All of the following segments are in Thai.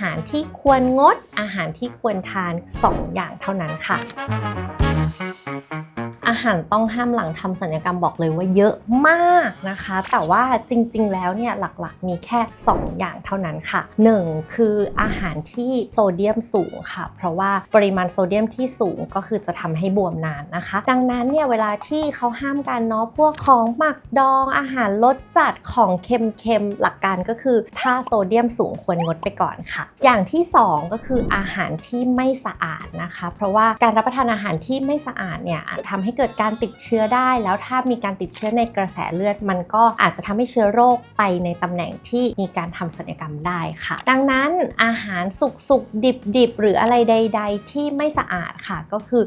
หารที่ควรงด อาหารที่ควรทาน 2 อย่างเท่านั้นค่ะ หารต้องห้ามหลังทำสัญญกรรมบอกเลยว่าเยอะมากนะคะ แต่ว่าจริง ๆ แล้วเนี่ยหลักๆมีแค่ 2 อย่างเท่านั้นค่ะ 1. คืออาหารที่โซเดียมสูงค่ะ เพราะว่าปริมาณโซเดียมที่สูงก็คือจะทำให้บวมนานนะคะ ดังนั้นเนี่ยเวลาที่เขาห้ามกันเนาะพวกของหมักดองอาหารรสจัดของเค็มๆหลักการก็คือ ถ้าโซเดียมสูงควรงดไปก่อนค่ะ อย่างที่ 2 ก็คืออาหารที่ไม่สะอาดนะคะ เพราะว่าการรับประทานอาหารที่ไม่สะอาดเนี่ยอาจทำให้เกิดการติดเชื้อได้ แล้วถ้ามีการติดเชื้อในกระแสเลือด มันก็อาจจะทำให้เชื้อโรคไปในตำแหน่งที่มีการทำศัลยกรรมได้ค่ะ ดังนั้นอาหารสุกสุกดิบดิบหรืออะไรใด ๆ ที่ไม่สะอาดค่ะ ก็คือ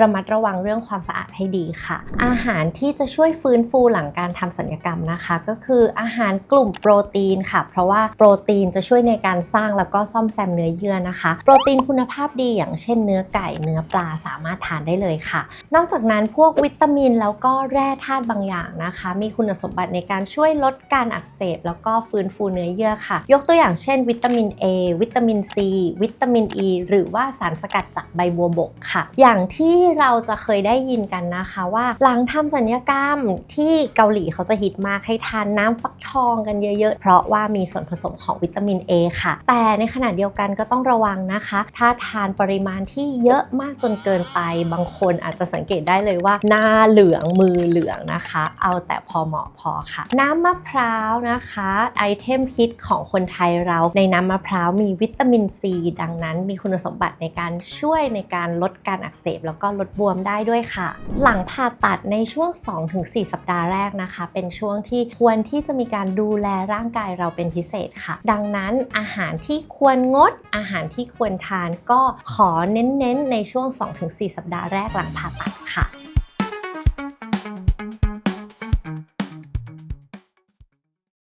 ระมัดระวังเรื่องความสะอาดให้ดีค่ะ อาหารที่จะช่วยฟื้นฟูหลังการทำศัลยกรรมนะคะ ก็คืออาหารกลุ่มโปรตีนค่ะ เพราะว่าโปรตีนจะช่วยในการสร้างแล้วก็ซ่อมแซมเนื้อเยื่อนะคะ โปรตีนคุณภาพดีอย่างเช่นเนื้อไก่เนื้อปลาสามารถทานได้เลยค่ะ นอกจากนั้นพวกวิตามินแล้วก็แร่ธาตุบางอย่างนะคะ มีคุณสมบัติในการช่วยลดการอักเสบ แล้วก็ฟื้นฟูเนื้อเยื่อค่ะ ยกตัวอย่างเช่น วิตามิน A วิตามิน C วิตามิน E หรือว่าสารสกัดจากใบบัวบกค่ะ อย่างที่เราจะเคยได้ยินกันนะคะว่าหลังทำสัญญกรรมที่เกาหลีเขาจะฮิตมากให้ทานน้ำฟักทองกันเยอะๆ เพราะว่ามีส่วนผสมของวิตามิน A ค่ะ แต่ในขณะเดียวกันก็ต้องระวังนะคะ ถ้าทานปริมาณที่เยอะมากจนเกินไป บางคนอาจจะสังเกตได้เลยว่าหน้าเหลืองมือเหลืองนะคะ เอาแต่พอเหมาะพอค่ะ น้ำมะพร้าวนะคะ ไอเทมฮิตของคนไทยเราในน้ำมะพร้าวมีวิตามินซีดังนั้นมีคุณสมบัติในการช่วยในการลดการอักเสบ แล้วก็ลดบวมได้ด้วยค่ะ หลังผ่าตัดในช่วง 2-4 สัปดาห์แรกนะคะ เป็นช่วงที่ควรที่จะมีการดูแลร่างกายเราเป็นพิเศษค่ะ ดังนั้นอาหารที่ควรงดอาหารที่ควรทานก็ขอเน้นๆในช่วง 2-4 สัปดาห์แรกหลังผ่าตัดค่ะ